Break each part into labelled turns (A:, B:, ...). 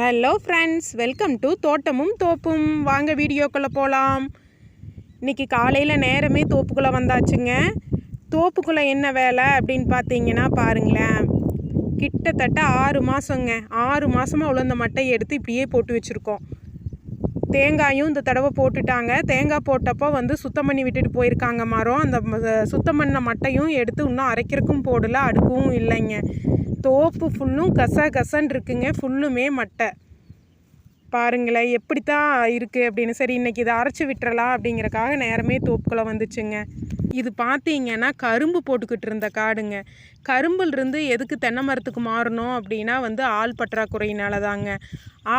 A: Hello friends welcome to தோட்டமும் தோப்பும் வாங்க வீடியோக்குள்ளே போகலாம் இன்றைக்கி காலையில் நேரமே தோப்புக்குள்ளே வந்தாச்சுங்க. தோப்புக்குள்ளே என்ன வேலை அப்படின்னு பார்த்தீங்கன்னா பாருங்களேன். கிட்டத்தட்ட ஆறு மாதங்க ஆறு மாதமாக உளுந்த மட்டையை எடுத்து இப்படியே போட்டு வச்சுருக்கோம். தேங்காயும் இந்த தடவை போட்டுட்டாங்க. தேங்காய் போட்டப்போ வந்து சுத்தம் பண்ணி விட்டுட்டு போயிருக்காங்க மரம் அந்த சுத்தம் பண்ண மட்டையும் எடுத்து இன்னும் அரைக்கிறக்கும் போடல. அடுக்கவும் இல்லைங்க. தோப்பு ஃபுல்லும் கச கசன்னு இருக்குங்க. ஃபுல்லுமே மட்டை. பாருங்களேன் எப்படி தான் இருக்குது அப்படின்னு. சரி இன்றைக்கி இதை அரைச்சி விட்டுறலாம் அப்படிங்கிறக்காக நேரமே தோப்புக்குள்ளே வந்துச்சுங்க. இது பார்த்தீங்கன்னா கரும்பு போட்டுக்கிட்டு இருந்த காடுங்க. கரும்புலிருந்து எதுக்கு தென்னை மரத்துக்கு மாறணும் அப்படின்னா வந்து ஆள் பற்றாக்குறையினால தாங்க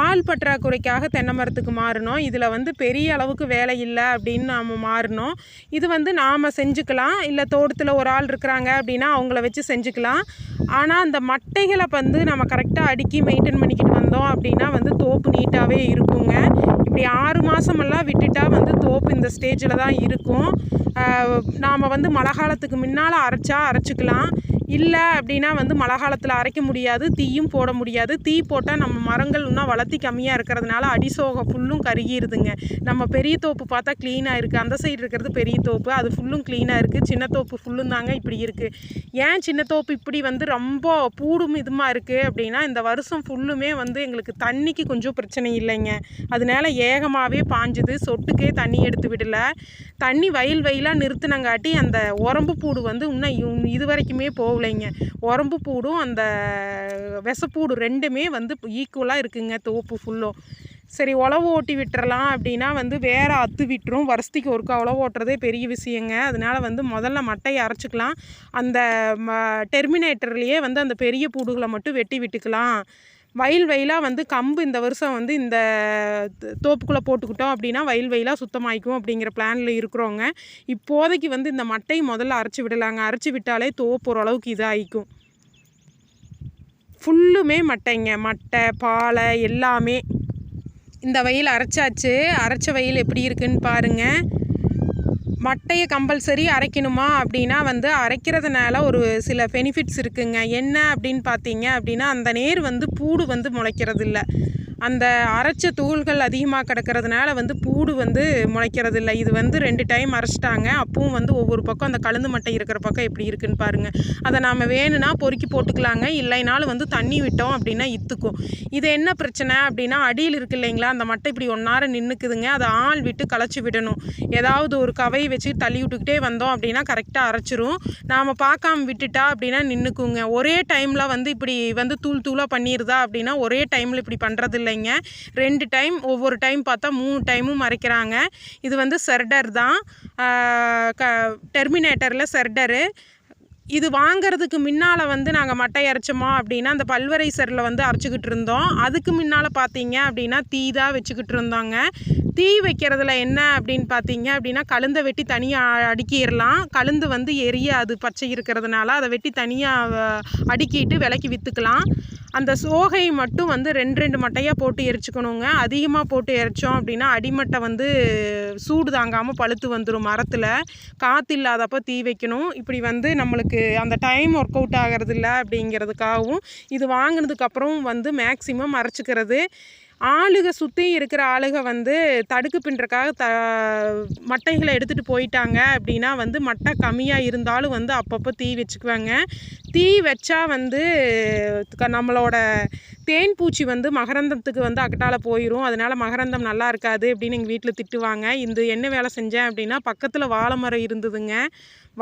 A: ஆள் பற்றாக்குறைக்காக தென்னை மரத்துக்கு மாறணும். இதில் வந்து பெரிய அளவுக்கு வேலை இல்லை அப்படின்னு நாம் மாறணும். இது வந்து நாம் செஞ்சுக்கலாம். இல்லை தோட்டத்தில் ஒரு ஆள் இருக்கிறாங்க அப்படின்னா அவங்கள வச்சு செஞ்சுக்கலாம். ஆனால் அந்த மட்டைகளை வந்து நம்ம கரெக்டாக அடுக்கி மெயின்டைன் பண்ணிக்கிட்டு வந்தோம் அப்படின்னா வந்து தோப்பு நீட்டாகவே இருக்குங்க. இப்படி ஆறு மாதமெல்லாம் விட்டுட்டா வந்து தோப்பு இந்த ஸ்டேஜில் தான் இருக்கும். நாம் வந்து மழை காலத்துக்கு முன்னால் அரைச்சா அரைச்சிக்கலாம். இல்லை அப்படின்னா வந்து மழை காலத்தில் அரைக்க முடியாது தீயும் போட முடியாது. தீ போட்டால் நம்ம மரங்கள் இன்னும் வளர்த்தி கம்மியாக இருக்கிறதுனால அடிசோக ஃபுல்லும் கருகிருதுங்க. நம்ம பெரிய தோப்பு பார்த்தா க்ளீனாக இருக்குது அந்த சைடு இருக்கிறது பெரிய தோப்பு. அது ஃபுல்லும் க்ளீனாக இருக்குது சின்ன தோப்பு ஃபுல்லும் தாங்க இப்படி இருக்குது ஏன் சின்ன தோப்பு இப்படி வந்து ரொம்ப பூடும் இதுமாக இருக்குது அப்படின்னா இந்த வருஷம் ஃபுல்லுமே வந்து எங்களுக்கு தண்ணிக்கு கொஞ்சம் பிரச்சனை இல்லைங்க. அதனால ஏகமாகவே பாஞ்சுது. சொட்டுக்கே தண்ணி எடுத்து விடல. தண்ணி வயல் வயலாக நிறுத்தினங்காட்டி அந்த உரம்பு பூடு வந்து இன்னும் இது வரைக்குமே போகலைங்க உரம்பு பூடும் அந்த விசப்பூடு ரெண்டுமே வந்து ஈக்குவலாக இருக்குங்க தோப்பு ஃபுல்லும் சரி உழவு ஓட்டி விட்டுறலாம் அப்படின்னா வந்து வேறு அத்து விட்டுரும். வருஷத்துக்கு ஒருக்கா உழவு ஓட்டுறதே பெரிய விஷயங்க. அதனால வந்து முதல்ல மட்டையை அரைச்சிக்கலாம். அந்த ம டெர்மினேட்டர்லேயே வந்து அந்த பெரிய பூடுகளை மட்டும் வெட்டி விட்டுக்கலாம். வயல் வயலாக வந்து கம்பு இந்த வருஷம் வந்து இந்த தோப்புக்குள்ளே போட்டுக்கிட்டோம் அப்படின்னா வயல் வயலாக சுத்தமாயிக்கும் அப்படிங்கிற பிளானில் இருக்கிறோங்க இப்போதைக்கு வந்து இந்த மட்டையை முதல்ல அரைச்சி விடலாங்க. அரைச்சி விட்டாலே தோப்பு ஓரளவுக்கு இதாகிக்கும் ஃபுல்லுமே மட்டைங்க. மட்டை பாலை எல்லாமே. இந்த வயல் அரைச்சாச்சு. அரைச்ச வயல் எப்படி இருக்குன்னு பாருங்கள் மட்டையை கம்பல்சரி அரைக்கணுமா அப்படின்னா வந்து அரைக்கிறதுனால ஒரு சில பெனிஃபிட்ஸ் இருக்குங்க. என்ன அப்படின்னு பார்த்தீங்க அப்படின்னா அந்த நேர் வந்து பூடு வந்து முளைக்கிறது இல்லை அந்த அரைச்ச தூள்கள் அதிகமாக கிடக்கிறதுனால வந்து பூடு வந்து முளைக்கிறது இல்லை இது வந்து ரெண்டு டைம் அரைச்சிட்டாங்க. அப்பவும் வந்து ஒவ்வொரு பக்கம் அந்த கழுந்து மட்டை இருக்கிற பக்கம் எப்படி இருக்குன்னு பாருங்கள் அதை நாம் வேணும்னா பொறுக்கி போட்டுக்கலாங்க. இல்லைனாலும் வந்து தண்ணி விட்டோம் அப்படின்னா இத்துக்கும். இது என்ன பிரச்சனை அப்படின்னா அடியில் இருக்கு இல்லைங்களா? அந்த மட்டை இப்படி ஒன்னார நின்றுக்குதுங்க அதை ஆள் விட்டு களைச்சி விடணும். ஏதாவது ஒரு கவை வச்சு தள்ளி விட்டுக்கிட்டே வந்தோம் அப்படின்னா கரெக்டாக அரைச்சிரும். நாம் பார்க்காம விட்டுட்டா அப்படின்னா நின்றுக்குங்க ஒரே டைமில் வந்து இப்படி வந்து தூள் தூளாக பண்ணிடுதா அப்படின்னா ஒரே டைமில் இப்படி பண்ணுறது இல்லைங்க ரெண்டு டைம் ஒவ்வொரு டைம் பார்த்தா மூணு டைமும் மறைக்கிறாங்க. இது வந்து செர்டர் தான். க டெர்மினேட்டரில் செர்டரு. இது வாங்குறதுக்கு முன்னால் வந்து நாங்கள் மட்டை அரைச்சோமா அப்படின்னா அந்த பல்வரைசரில் வந்து அரைச்சிக்கிட்டு இருந்தோம். அதுக்கு முன்னால் பார்த்தீங்க அப்படின்னா தீ தான் வச்சுக்கிட்டு இருந்தோங்க. தீ வைக்கிறதுல என்ன அப்படின்னு பார்த்தீங்க அப்படின்னா கழுந்தை வெட்டி தனியாக அடுக்கிடலாம். கழுந்து வந்து எரியாது பச்சை இருக்கிறதுனால அதை வெட்டி தனியாக அடுக்கிட்டு விலைக்கு விற்றுக்கலாம் அந்த சோகை மட்டும் வந்து ரெண்டு ரெண்டு மட்டையாக போட்டு எரிச்சுக்கணுங்க. அதிகமாக போட்டு எரித்தோம் அப்படின்னா அடிமட்டை வந்து சூடு தாங்காமல் பழுத்து வந்துடும் மரத்தில். காற்று இல்லாதப்போ தீ வைக்கணும். இப்படி வந்து நம்மளுக்கு அந்த டைம் ஒர்க் அவுட் ஆகிறது இல்லை அப்படிங்கிறதுக்காகவும் இது வாங்கினதுக்கப்புறம் வந்து மேக்ஸிமம் அரைச்சிக்கிறது. ஆளுக சுற்றி இருக்கிற ஆளுக வந்து தடுக்கு பின்றக்காக த மட்டைகளை எடுத்துகிட்டு போயிட்டாங்க அப்படின்னா வந்து மட்டை கம்மியாக இருந்தாலும் வந்து அப்பப்போ தீ வச்சுக்குவாங்க. தீ வச்சா வந்து க- நம்மளோட தேன் பூச்சி வந்து மகரந்தத்துக்கு வந்து அக்கட்டால் போயிடும் அதனால மகரந்தம் நல்லா இருக்காது அப்படின்னு எங்கள் வீட்டில் திட்டுவாங்க. இந்த என்ன வேலை செஞ்சேன்? அப்படின்னா பக்கத்தில் வாழை மரம் இருந்ததுங்க.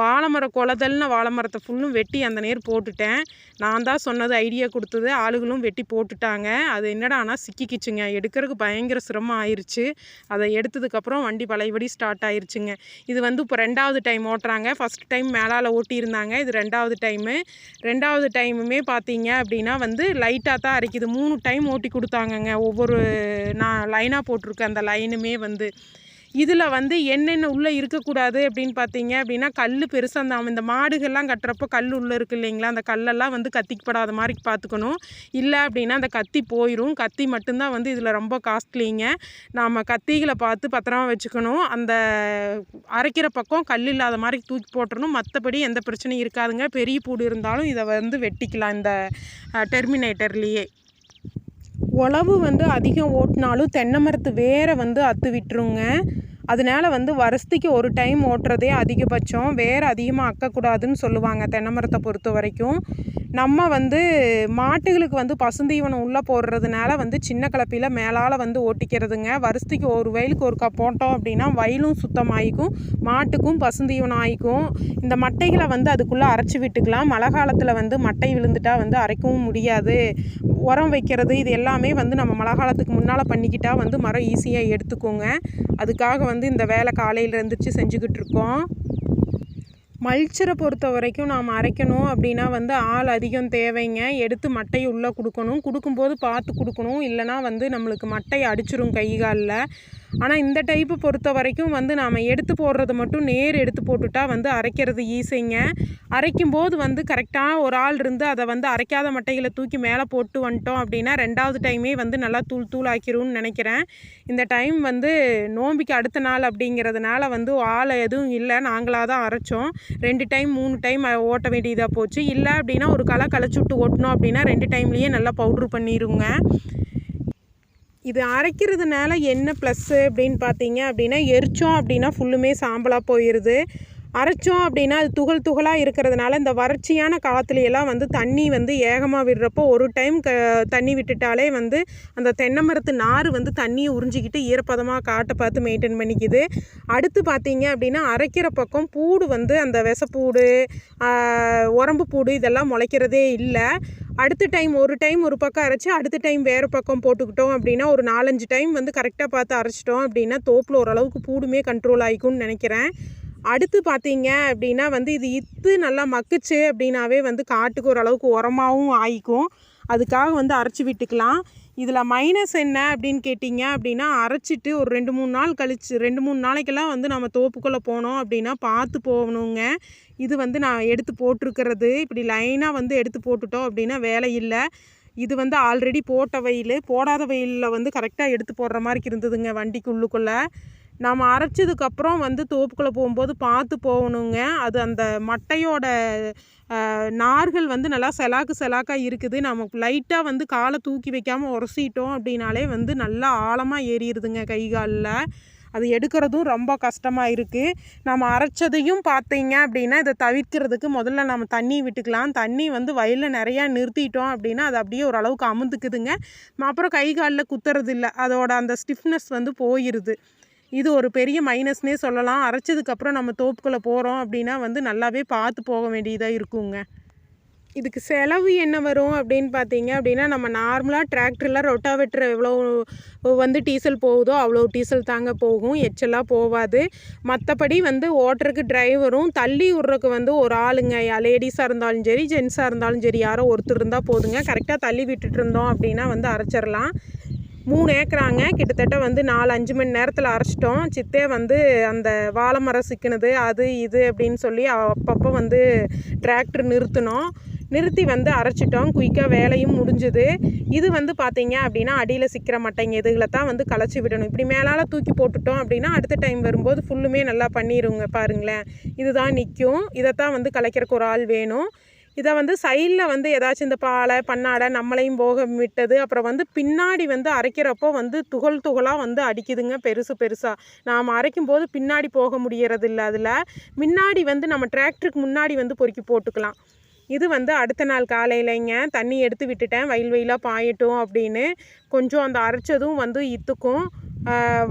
A: வாழை மரம் குலதல்னு வாழை மரத்தை ஃபுல்லும் வெட்டி அந்த நேர் போட்டுட்டேன். நான் தான் சொன்னது ஐடியா கொடுத்தது ஆளுகளும் வெட்டி போட்டுட்டாங்க. அது என்னடா ஆனால் சிக்கிக்கிச்சுங்க. எடுக்கிறதுக்கு பயங்கர சிரமம் ஆயிடுச்சு அதை எடுத்ததுக்கப்புறம் வண்டி பழையபடி ஸ்டார்ட் ஆயிடுச்சுங்க இது வந்து இப்போ ரெண்டாவது டைம் ஓட்டுறாங்க. ஃபஸ்ட் டைம் மேலால் ஓட்டியிருந்தாங்க. இது ரெண்டாவது டைமு ரெண்டாவது டைமுமே பார்த்தீங்க அப்படின்னா வந்து லைட்டாக தான் அரைக்குது மூணு டைம் ஓட்டி கொடுத்தாங்கங்க. ஒவ்வொரு நான் லைனாக போட்டிருக்க அந்த லைனுமே வந்து இதில் வந்து என்னென்ன உள்ளே இருக்கக்கூடாது அப்படின்னு பார்த்தீங்க அப்படின்னா கல் பெருசாக அந்த இந்த மாடுகள்லாம் கட்டுறப்போ கல் உள்ளே இருக்கு இல்லைங்களா? அந்த கல்லெல்லாம் வந்து கத்திக்கப்படாத மாதிரி பார்த்துக்கணும். இல்லை அப்படின்னா அந்த கத்தி போயிடும் கத்தி மட்டும்தான் வந்து இதில் ரொம்ப காஸ்ட்லிங்க. நாம் கத்திகளை பார்த்து பத்திரமா வச்சுக்கணும். அந்த அரைக்கிற பக்கம் கல் இல்லாத மாதிரி தூக்கி போட்டுறணும். மற்றபடி எந்த பிரச்சனையும் இருக்காதுங்க. பெரிய பூடு இருந்தாலும் இதை வந்து வெட்டிக்கலாம் இந்த டெர்மினேட்டர்லேயே உழவு வந்து அதிகம் ஓட்டினாலும் தென்னை மரத்து வேரை வந்து அத்து விட்டுருங்க. அதனால வந்து வருஷத்துக்கு ஒரு டைம் ஓட்டுறதே அதிகபட்சம். வேற அதிகமாக அக்கக்கூடாதுன்னு சொல்லுவாங்க தென்னை மரத்தை பொறுத்த வரைக்கும் நம்ம வந்து மாட்டுகளுக்கு வந்து பசுந்தீவனம் உள்ளே போடுறதுனால வந்து சின்ன கலப்பியில் மேலால் வந்து ஓட்டிக்கிறதுங்க. வருஷத்துக்கு ஒரு வயலுக்கு ஒருக்கா போட்டோம் அப்படின்னா வயலும் சுத்தமாயிக்கும் மாட்டுக்கும் பசுந்தீவனம் ஆயிக்கும் இந்த மட்டைகளை வந்து அதுக்குள்ளே அரைச்சி விட்டுக்கலாம். மழை காலத்தில் வந்து மட்டை விழுந்துட்டால் வந்து அரைக்கவும் முடியாது. உரம் வைக்கிறது இது எல்லாமே வந்து நம்ம மழை காலத்துக்கு முன்னால் பண்ணிக்கிட்டால் வந்து மரம் ஈஸியாக எடுத்துக்கோங்க. அதுக்காக வந்து இந்த வேலை காலையில் இருந்துச்சு செஞ்சுக்கிட்டு இருக்கோம். மல்ச்சரை பொறுத்த வரைக்கும் நாம் அரைக்கணும் அப்படின்னா வந்து ஆள் அதிகம் தேவைங்க. எடுத்து மட்டையை உள்ளே கொடுக்கணும். கொடுக்கும்போது பார்த்து கொடுக்கணும். இல்லைனா வந்து நம்மளுக்கு மட்டையை அடிச்சிரும் கை காலில். ஆனால் இந்த டைப்பு பொறுத்த வரைக்கும் வந்து நாம் எடுத்து போடுறது மட்டும் நேர் எடுத்து போட்டுட்டா வந்து அரைக்கிறது ஈஸிங்க. அரைக்கும் போது வந்து கரெக்டாக ஒரு ஆள் இருந்து அதை வந்து அரைக்காத மட்டைகளை தூக்கி மேலே போட்டு வந்துட்டோம் அப்படின்னா ரெண்டாவது டைமே வந்து நல்லா தூள் தூள் ஆக்கிரும்னு நினைக்கிறேன். இந்த டைம் வந்து நோம்பிக்கு அடுத்த நாள் அப்படிங்கிறதுனால வந்து ஆள் எதுவும் இல்லை. நாங்களாக தான் அரைச்சோம். ரெண்டு டைம் மூணு டைம் ஓட்ட வேண்டியதாக போச்சு. இல்லை அப்படின்னா ஒரு களை களைச்சி விட்டு ஓட்டினோம் அப்படின்னா ரெண்டு டைம்லேயே நல்லா பவுட்ரு பண்ணிடுங்க இது அரைக்கிறதுனால என்ன ப்ளஸ்ஸு அப்படின்னு பார்த்தீங்க அப்படின்னா எரிச்சோம் அப்படின்னா ஃபுல்லுமே சாம்பலாக போயிடுது அரைச்சோம் அப்படின்னா அது துகள் துகளாக இருக்கிறதுனால இந்த வறட்சியான காலத்துலையெல்லாம் வந்து தண்ணி வந்து ஏகமாக விடுறப்போ ஒரு டைம் க தண்ணி விட்டுட்டாலே வந்து அந்த தென்னை மரத்து நார் வந்து தண்ணியை உறிஞ்சிக்கிட்டு ஈரப்பதமாக காட்டை பார்த்து மெயின்டைன் பண்ணிக்குது. அடுத்து பார்த்தீங்க அப்படின்னா அரைக்கிற பக்கம் பூடு வந்து அந்த விசப்பூடு உரம்பு பூடு இதெல்லாம் முளைக்கிறதே இல்லை. அடுத்த டைம் ஒரு டைம் ஒரு பக்கம் அரைச்சி அடுத்த டைம் வேறு பக்கம் போட்டுக்கிட்டோம் அப்படின்னா ஒரு நாலஞ்சு டைம் வந்து கரெக்டாக பார்த்து அரைச்சிட்டோம் அப்படின்னா தோப்பில் ஓரளவுக்கு பூடுமே கண்ட்ரோல் ஆகிக்கும்னு நினைக்கிறேன். அடுத்து பார்த்தீங்க அப்படின்னா வந்து இது இத்து நல்லா மக்குச்சு அப்படின்னாவே வந்து காட்டுக்கு ஓரளவுக்கு உரமாகவும் ஆயிக்கும் அதுக்காக வந்து அரைச்சி விட்டுக்கலாம். இதில் மைனஸ் என்ன அப்படின்னு கேட்டிங்க அப்படின்னா அரைச்சிட்டு ஒரு ரெண்டு மூணு நாள் கழிச்சு ரெண்டு மூணு நாளைக்கெல்லாம் வந்து நம்ம தோப்புக்குள்ளே போனோம் அப்படின்னா பார்த்து போகணுங்க. இது வந்து நான் எடுத்து போட்டிருக்கிறது. இப்படி லைனாக வந்து எடுத்து போட்டுட்டோம் அப்படின்னா வேலை இல்லை. இது வந்து ஆல்ரெடி போட்ட வயல். போடாத வயலில் வந்து கரெக்டாக எடுத்து போடுற மாதிரி இருந்ததுங்க வண்டிக்கு உள்ளுக்குள்ளே. நாம் அரைச்சதுக்கப்புறம் வந்து தோப்புக்குள்ளே போகும்போது பார்த்து போகணுங்க. அது அந்த மட்டையோட நார்கள் வந்து நல்லா செலாக்கு செலாக்காக இருக்குது. நம்ம லைட்டாக வந்து காலை தூக்கி வைக்காமல் உரசிட்டோம் அப்படின்னாலே வந்து நல்லா ஆழமாக ஏறிடுதுங்க கை காலில். அது எடுக்கிறதும் ரொம்ப கஷ்டமாக இருக்குது நம்ம அரைச்சதையும் பார்த்தீங்க அப்படின்னா இதை தவிர்க்கிறதுக்கு முதல்ல நம்ம தண்ணி விட்டுக்கலாம். தண்ணி வந்து வயலில் நிறையா நிறுத்திட்டோம் அப்படின்னா அது அப்படியே ஓரளவுக்கு அமுந்துக்குதுங்க. அப்புறம் கை காலில் குத்துறது இல்லை அதோட அந்த ஸ்டிஃப்னஸ் வந்து போயிடுது இது ஒரு பெரிய மைனஸ்னே சொல்லலாம். அரைச்சதுக்கப்புறம் நம்ம தோப்புக்குள்ளே போகிறோம் அப்படின்னா வந்து நல்லாவே பார்த்து போக வேண்டியதாக இருக்குங்க. இதுக்கு செலவு என்ன வரும் அப்படின்னு பார்த்தீங்க அப்படின்னா நம்ம நார்மலாக டிராக்டரில் ரொட்டாவெட்டர் எவ்வளோ வந்து டீசல் போகுதோ அவ்வளோ டீசல் தாங்க போகும். எச்சலாக போகாது மற்றபடி வந்து ஓட்டுறதுக்கு டிரைவரும் தள்ளி விட்றதுக்கு வந்து ஒரு ஆளுங்க லேடிஸாக இருந்தாலும் சரி ஜென்ஸாக இருந்தாலும் சரி யாரோ ஒருத்தர் இருந்தால் போதுங்க. கரெக்டாக தள்ளி விட்டுட்டு இருந்தோம் அப்படின்னா வந்து அரைச்சிடலாம். மூணு ஏக்கராங்க. கிட்டத்தட்ட வந்து நாலு அஞ்சு மணி நேரத்தில் அரைச்சிட்டோம். சித்தே வந்து அந்த வாழை மரம் சிக்கினது அது இது அப்படின்னு சொல்லி அப்பப்போ வந்து டிராக்டர் நிறுத்தினோம். நிறுத்தி வந்து அரைச்சிட்டோம். குயிக்காக வேலையும் முடிஞ்சுது. இது வந்து பார்த்தீங்க அப்படின்னா அடியில் சிக்கிற மட்டைங்க. இதுகளை தான் வந்து களைச்சி விடணும். இப்படி மேலால் தூக்கி போட்டுட்டோம் அப்படின்னா அடுத்த டைம் வரும்போது ஃபுல்லுமே நல்லா பண்ணிடுங்க பாருங்களேன். இதுதான் நிற்கும் இதைத்தான் வந்து கலைக்கிறக்கு ஒரு ஆள் வேணும். இதை வந்து சைடில் வந்து ஏதாச்சும் இந்த பாலை பண்ணாடை நம்மளையும் போக விட்டது அப்புறம் வந்து பின்னாடி வந்து அரைக்கிறப்போ வந்து துகள் துகளாக வந்து அடிக்குதுங்க பெருசு பெருசாக நாம் அரைக்கும் போது பின்னாடி போக முடியறதில்ல அதில். முன்னாடி வந்து நம்ம டிராக்டருக்கு முன்னாடி வந்து பொறுக்கி போட்டுக்கலாம். இது வந்து அடுத்த நாள் காலையிலங்க தண்ணி எடுத்து விட்டுட்டேன். வயல் வயலாக பாயட்டும் அப்படின்னு. கொஞ்சம் அந்த அரைச்சதும் வந்து இத்துக்கும்.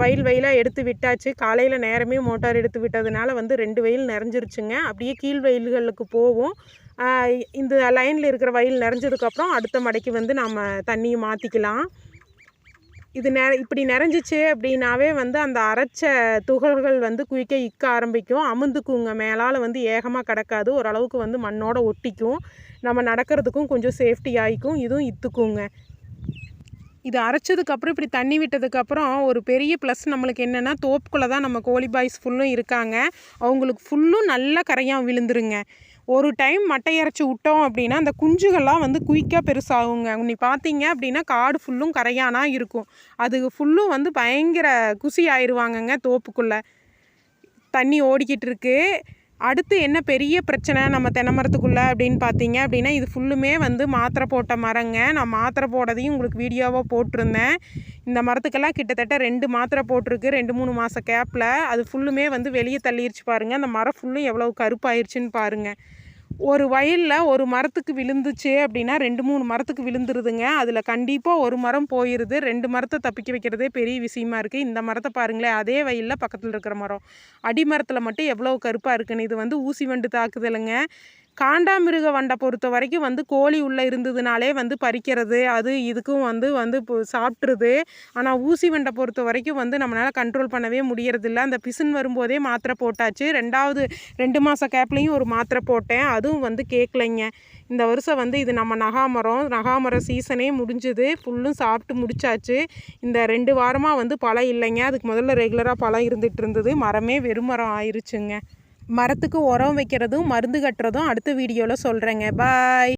A: வயல் வயலாக எடுத்து விட்டாச்சு. காலையில் நேரமே மோட்டார் எடுத்து விட்டதுனால வந்து ரெண்டு வயல் நிறைஞ்சிருச்சுங்க. அப்படியே கீழ் வயல்களுக்கு போவோம். இந்த லைனில் இருக்கிற வயல் நிறைஞ்சதுக்கப்புறம் அடுத்த மடைக்கு வந்து நம்ம தண்ணியை மாற்றிக்கலாம் இது நெ இப்படி நிறைஞ்சிச்சு அப்படின்னாவே வந்து அந்த அரைச்ச துகள்கள் வந்து குயிக்க இக்க ஆரம்பிக்கும். அமுந்துக்குங்க மேலால் வந்து ஏகமாக கிடக்காது. ஓரளவுக்கு வந்து மண்ணோட ஒட்டிக்கும். நம்ம நடக்கிறதுக்கும் கொஞ்சம் சேஃப்டி ஆகிக்கும் இதுவும் இத்துக்குங்க. இது அரைச்சதுக்கப்புறம் இப்படி தண்ணி விட்டதுக்கப்புறம் ஒரு பெரிய ப்ளஸ் நம்மளுக்கு என்னென்னா தோப்புக்குள்ளே தான் நம்ம கோழி பாய்ஸ் ஃபுல்லும் இருக்காங்க. அவங்களுக்கு ஃபுல்லும் நல்லா கரையாக விழுந்துருங்க. ஒரு டைம் மட்டை இறச்சி விட்டோம் அப்படின்னா அந்த குஞ்சுகள்லாம் வந்து குயிக்காக பெருசாகுங்க. நீ பார்த்தீங்க அப்படின்னா காடு ஃபுல்லும் கரையானா இருக்கும். அது ஃபுல்லும் வந்து பயங்கர குசி ஆயிடுவாங்கங்க தோப்புக்குள்ளே. தண்ணி ஓடிக்கிட்டு இருக்குது அடுத்து என்ன பெரிய பிரச்சனை? நம்ம தென்னை மரத்துக்குள்ளே அப்படின்னு பார்த்தீங்க அப்படின்னா இது ஃபுல்லுமே வந்து மாத்திரை போட்ட மரங்க. நான் மாத்திரை போடதையும் உங்களுக்கு வீடியோவாக போட்டிருந்தேன். இந்த மரத்துக்கெல்லாம் கிட்டத்தட்ட ரெண்டு மாத்திரை போட்டிருக்கு ரெண்டு மூணு மாத கேப்பில் அது ஃபுல்லுமே வந்து வெளியே தள்ளிருச்சு பாருங்கள் அந்த மரம் ஃபுல்லும் எவ்வளோ கருப்பாயிருச்சுன்னு பாருங்கள் ஒரு வயலில் ஒரு மரத்துக்கு விழுந்துச்சு அப்படின்னா ரெண்டு மூணு மரத்துக்கு விழுந்துருதுங்க. அதில் கண்டிப்பாக ஒரு மரம் போயிடுது ரெண்டு மரத்தை தப்பிக்க வைக்கிறதே பெரிய விஷயமா இருக்குது இந்த மரத்தை பாருங்களேன் அதே வயலில் பக்கத்தில் இருக்கிற மரம். அடி மரத்தில் மட்டும் எவ்வளோ கருப்பாக இருக்குன்னு இது வந்து ஊசி வண்டு தாக்குதலுங்க. காண்டாமிருக வண்டை பொறுத்த வரைக்கும் வந்து கோழி உள்ளே இருந்ததுனாலே வந்து பறிக்கிறது அது இதுக்கும் வந்து வந்து சாப்பிட்ருது ஆனால் ஊசி வண்டை பொறுத்த வரைக்கும் வந்து நம்மளால் கண்ட்ரோல் பண்ணவே முடியறதில்ல. அந்த பிசின் வரும்போதே மாத்திரை போட்டாச்சு. ரெண்டாவது ரெண்டு மாத கேப்லேயும் ஒரு மாத்திரை போட்டேன். அதுவும் வந்து கேட்கலைங்க இந்த வருஷம் வந்து இது நம்ம நகாமரம் நகாமரம் சீசனே முடிஞ்சுது. ஃபுல்லும் சாப்பிட்டு முடிச்சாச்சு. இந்த ரெண்டு வாரமாக வந்து பழம் இல்லைங்க. அதுக்கு முதல்ல ரெகுலராக பழம் இருந்துகிட்டு இருந்தது. மரமே வெறுமரம் ஆயிருச்சுங்க. மரத்துக்கு உரம் வைக்கிறதும் மருந்து கட்டுறதும் அடுத்த வீடியோவில் சொல்கிறேங்க பாய்